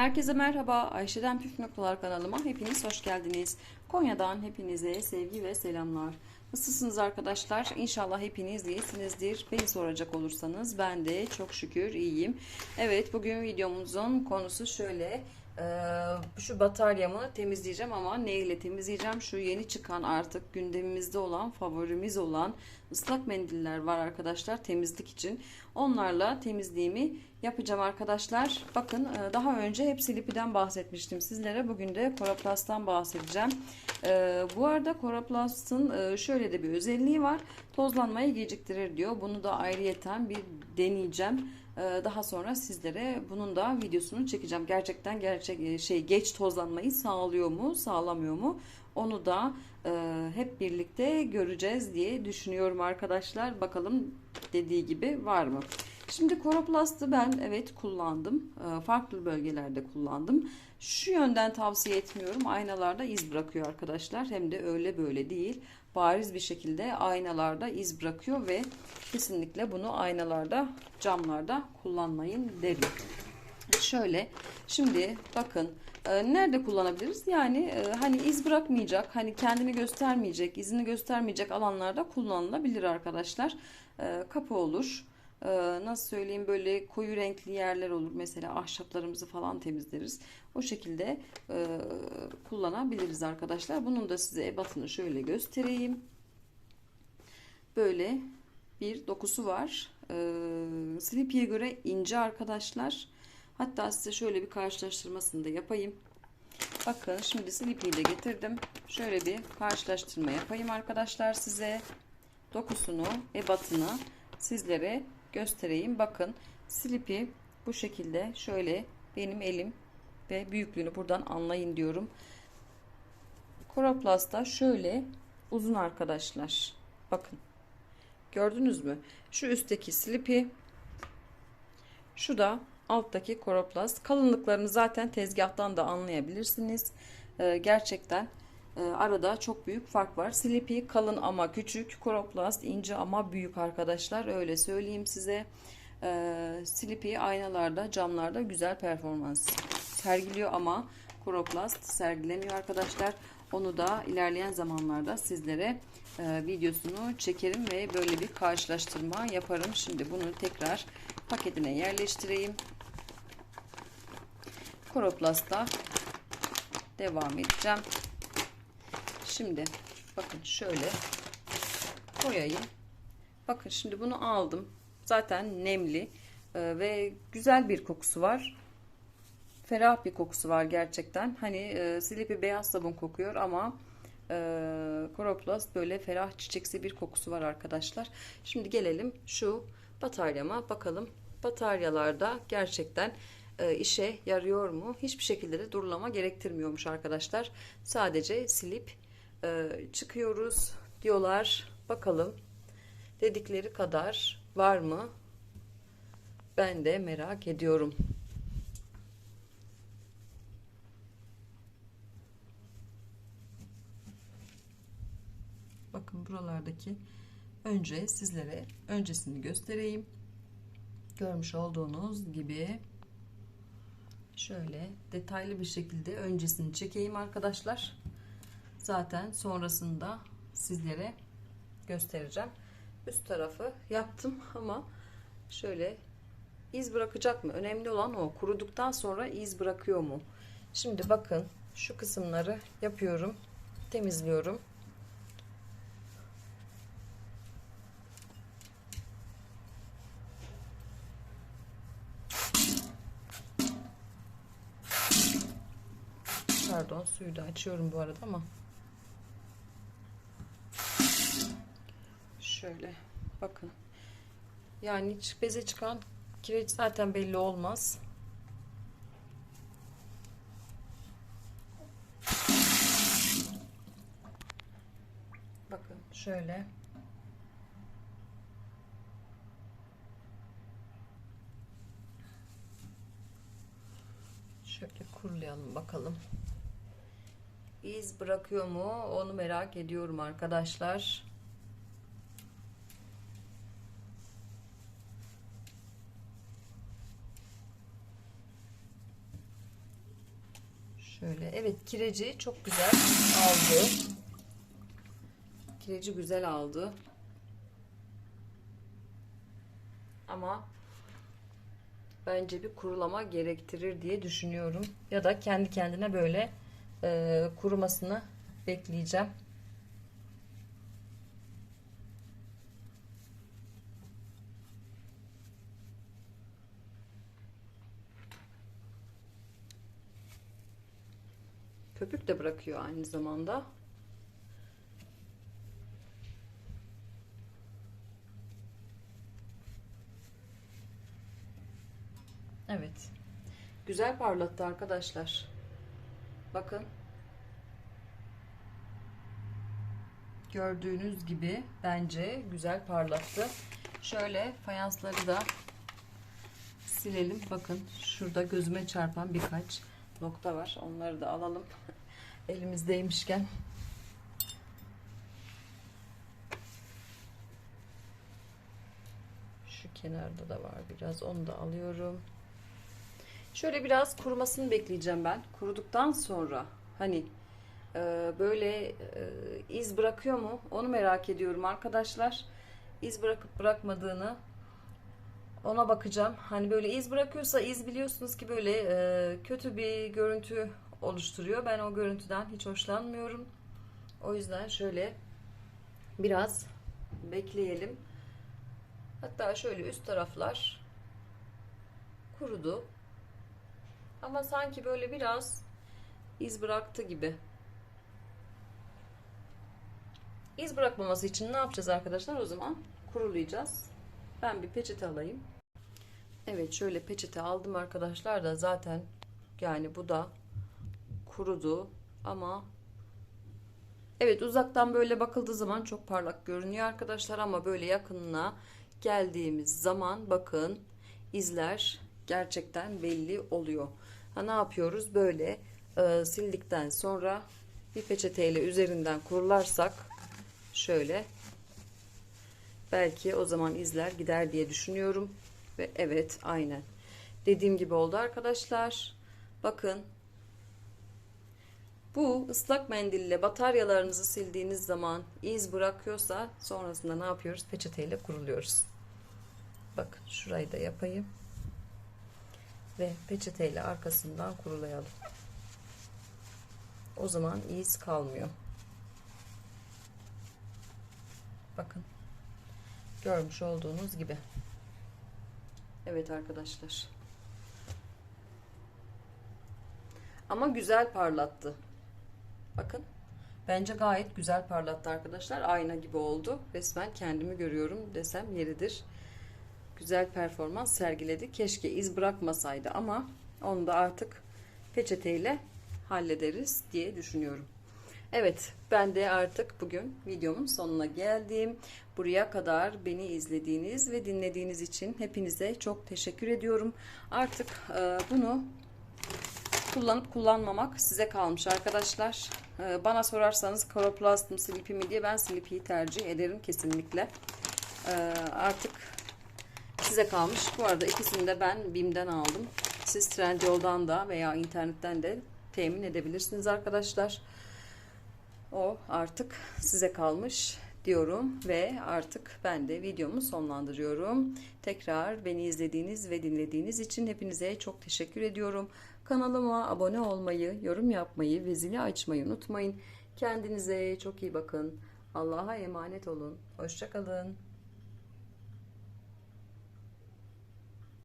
Herkese merhaba. Ayşe'den Püf Noktalar kanalıma hepiniz hoş geldiniz. Konya'dan hepinize sevgi ve selamlar. Nasılsınız arkadaşlar? İnşallah hepiniz iyisinizdir. Beni soracak olursanız ben de çok şükür iyiyim. Evet bugün videomuzun konusu şöyle. Ee, şu bataryamı temizleyeceğim ama ne ile temizleyeceğim? Şu yeni çıkan artık gündemimizde olan favorimiz olan ıslak mendiller var arkadaşlar temizlik için. Onlarla temizliğimi yapacağım arkadaşlar. Bakın e, daha önce hep Silipi'den bahsetmiştim sizlere. Bugün de Coroplast'tan bahsedeceğim. Ee, bu arada Coroplast'ın e, şöyle de bir özelliği var. Tozlanmayı geciktirir diyor. Bunu da ayrıyeten bir deneyeceğim. Ee, daha sonra sizlere bunun da videosunu çekeceğim. Gerçekten gerçek e, şey geç tozlanmayı sağlıyor mu, sağlamıyor mu? Onu da e, hep birlikte göreceğiz diye düşünüyorum arkadaşlar. Bakalım dediği gibi var mı? Şimdi Coroplast'ı ben evet kullandım. E, farklı bölgelerde kullandım. Şu yönden tavsiye etmiyorum. Aynalarda iz bırakıyor arkadaşlar. Hem de öyle böyle değil. Bariz bir şekilde aynalarda iz bırakıyor ve kesinlikle bunu aynalarda, camlarda kullanmayın derim. Şöyle şimdi bakın e, nerede kullanabiliriz? Yani e, hani iz bırakmayacak, hani kendini göstermeyecek, izini göstermeyecek alanlarda kullanılabilir arkadaşlar. E, kapı olur. Nasıl söyleyeyim böyle koyu renkli yerler olur. Mesela ahşaplarımızı falan temizleriz. O şekilde kullanabiliriz arkadaşlar. Bunun da size ebatını şöyle göstereyim. Böyle bir dokusu var. Ee, Sleepy'ye göre ince arkadaşlar. Hatta size şöyle bir karşılaştırmasını da yapayım. Bakın şimdi Sleepy'yi de getirdim. Şöyle bir karşılaştırma yapayım arkadaşlar size. Dokusunu, ebatını sizlere göstereyim. Bakın Sleepy bu şekilde şöyle benim elim ve büyüklüğünü buradan anlayın diyorum. Coroplast'ta şöyle uzun arkadaşlar. Bakın. Gördünüz mü? Şu üstteki Sleepy. Şu da alttaki Coroplast. Kalınlıklarını zaten tezgahtan da anlayabilirsiniz. Ee, gerçekten e, arada çok büyük fark var. Sleepy kalın ama küçük. Coroplast ince ama büyük arkadaşlar. Öyle söyleyeyim size. Ee, Sleepy aynalarda, camlarda güzel performans sergiliyor ama Coroplast sergilemiyor arkadaşlar. Onu da ilerleyen zamanlarda sizlere e, videosunu çekerim ve böyle bir karşılaştırma yaparım. Şimdi bunu tekrar paketine yerleştireyim. Coroplast'ta devam edeceğim. Şimdi bakın şöyle koyayım. Bakın şimdi bunu aldım. Zaten nemli e, ve güzel bir kokusu var ferah bir kokusu var gerçekten. Hani e, beyaz sabun kokuyor ama e, Coroplast böyle ferah çiçeksi bir kokusu var arkadaşlar. Şimdi gelelim şu bataryama bakalım. Bataryalarda gerçekten e, işe yarıyor mu? Hiçbir şekilde de durulama gerektirmiyormuş arkadaşlar. Sadece silip e, çıkıyoruz diyorlar. Bakalım dedikleri kadar var mı? Ben de merak ediyorum. bakın buralardaki önce sizlere öncesini göstereyim. Görmüş olduğunuz gibi şöyle detaylı bir şekilde öncesini çekeyim arkadaşlar. Zaten sonrasında sizlere göstereceğim. Üst tarafı yaptım ama şöyle iz bırakacak mı? Önemli olan o. Kuruduktan sonra iz bırakıyor mu? Şimdi bakın şu kısımları yapıyorum. Temizliyorum. Pardon suyu da açıyorum bu arada ama. Şöyle bakın. Yani hiç beze çıkan kireç zaten belli olmaz. Bakın şöyle. Şöyle kurulayalım bakalım iz bırakıyor mu onu merak ediyorum arkadaşlar. Şöyle evet kireci çok güzel aldı. Kireci güzel aldı. Ama bence bir kurulama gerektirir diye düşünüyorum. Ya da kendi kendine böyle e, kurumasını bekleyeceğim. Köpük de bırakıyor aynı zamanda. Evet. Güzel parlattı arkadaşlar. Bakın. Gördüğünüz gibi bence güzel parlattı. Şöyle fayansları da silelim. Bakın şurada gözüme çarpan birkaç nokta var. Onları da alalım. Elimizdeymişken. Şu kenarda da var biraz. Onu da alıyorum. Şöyle biraz kurumasını bekleyeceğim ben. Kuruduktan sonra hani e, böyle e, iz bırakıyor mu? Onu merak ediyorum arkadaşlar. İz bırakıp bırakmadığını ona bakacağım. Hani böyle iz bırakıyorsa iz biliyorsunuz ki böyle e, kötü bir görüntü oluşturuyor. Ben o görüntüden hiç hoşlanmıyorum. O yüzden şöyle biraz bekleyelim. Hatta şöyle üst taraflar kurudu. Ama sanki böyle biraz iz bıraktı gibi. İz bırakmaması için ne yapacağız arkadaşlar? O zaman kurulayacağız. Ben bir peçete alayım. Evet şöyle peçete aldım arkadaşlar da zaten yani bu da kurudu ama evet uzaktan böyle bakıldığı zaman çok parlak görünüyor arkadaşlar ama böyle yakınına geldiğimiz zaman bakın izler gerçekten belli oluyor. Ha, ne yapıyoruz? Böyle e, sildikten sonra bir peçeteyle üzerinden kurularsak şöyle belki o zaman izler gider diye düşünüyorum. Ve evet aynen. Dediğim gibi oldu arkadaşlar. Bakın. Bu ıslak mendille bataryalarınızı sildiğiniz zaman iz bırakıyorsa sonrasında ne yapıyoruz? Peçeteyle kuruluyoruz. Bakın şurayı da yapayım. Ve peçeteyle arkasından kurulayalım. O zaman iz kalmıyor. Bakın. Görmüş olduğunuz gibi. Evet arkadaşlar. Ama güzel parlattı. Bakın. Bence gayet güzel parlattı arkadaşlar. Ayna gibi oldu. Resmen kendimi görüyorum desem yeridir. Güzel performans sergiledi. Keşke iz bırakmasaydı ama onu da artık peçeteyle hallederiz diye düşünüyorum. Evet ben de artık bugün videomun sonuna geldim. Buraya kadar beni izlediğiniz ve dinlediğiniz için hepinize çok teşekkür ediyorum. Artık e, bunu kullanıp kullanmamak size kalmış arkadaşlar. E, bana sorarsanız Coroplast mı Sleepy mi diye ben Sleepy'yi tercih ederim kesinlikle. E, artık size kalmış. Bu arada ikisini de ben BİM'den aldım. Siz Trendyol'dan da veya internetten de temin edebilirsiniz arkadaşlar. O artık size kalmış diyorum ve artık ben de videomu sonlandırıyorum. Tekrar beni izlediğiniz ve dinlediğiniz için hepinize çok teşekkür ediyorum. Kanalıma abone olmayı, yorum yapmayı ve zili açmayı unutmayın. Kendinize çok iyi bakın. Allah'a emanet olun. Hoşçakalın.